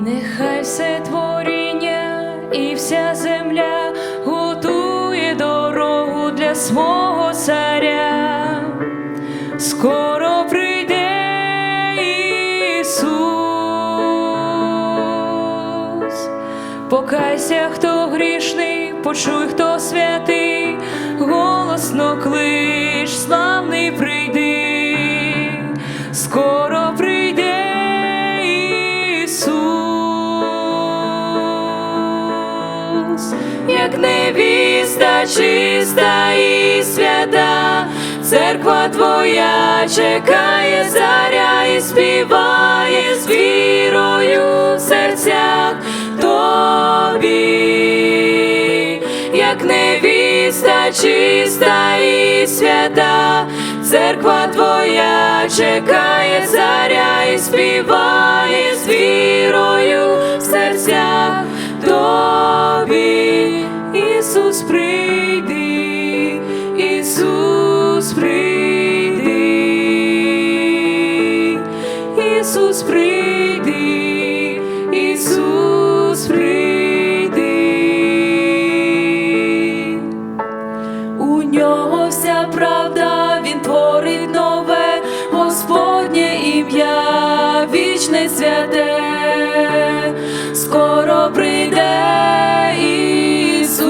Нехай все творіння і вся земля готує дорогу для свого царя. Скоро прийде Ісус. Покайся, хто грішний, почуй, хто святий, голосно клич, славний прийди, як невіста чиста і свята, церква твоя чекає заря і співає з вірою в серцях тобі, як невіста чиста і свята, церква твоя чекає заря і співає з вірою в серцях святе, скоро прийде Ісус,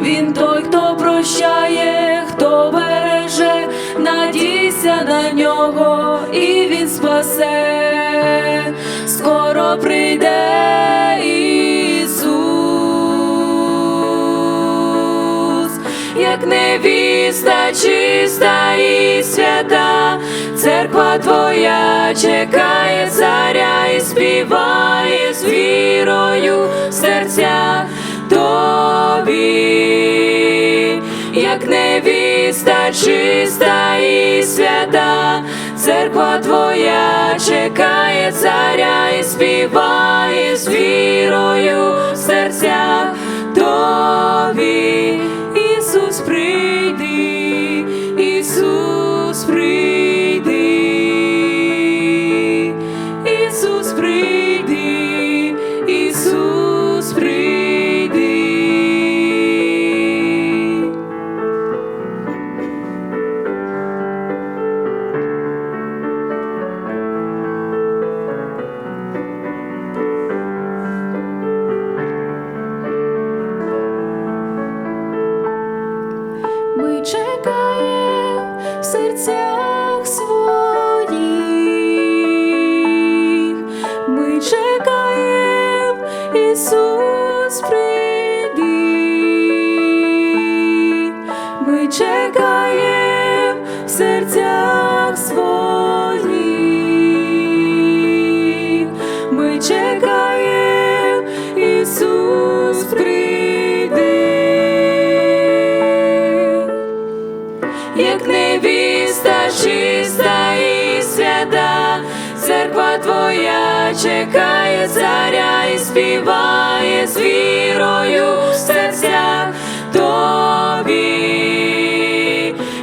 він той, хто прощає, хто береже, надійся на нього, і він спасе, скоро прийде як невіста чиста і свята, церква твоя чекає царя і співає з вірою в серцях тобі, як невіста чиста і свята, церква твоя чекає царя і співає з вірою Ісус прийди, Ісус прийди, Ісус прийди. Ми чекаємо як невіста чиста і свята, церква твоя чекає царя і співає з вірою в серцях тобі,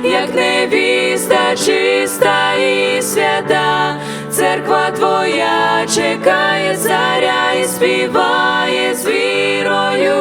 як невіста чиста і свята, церква твоя чекає царя і співає з вірою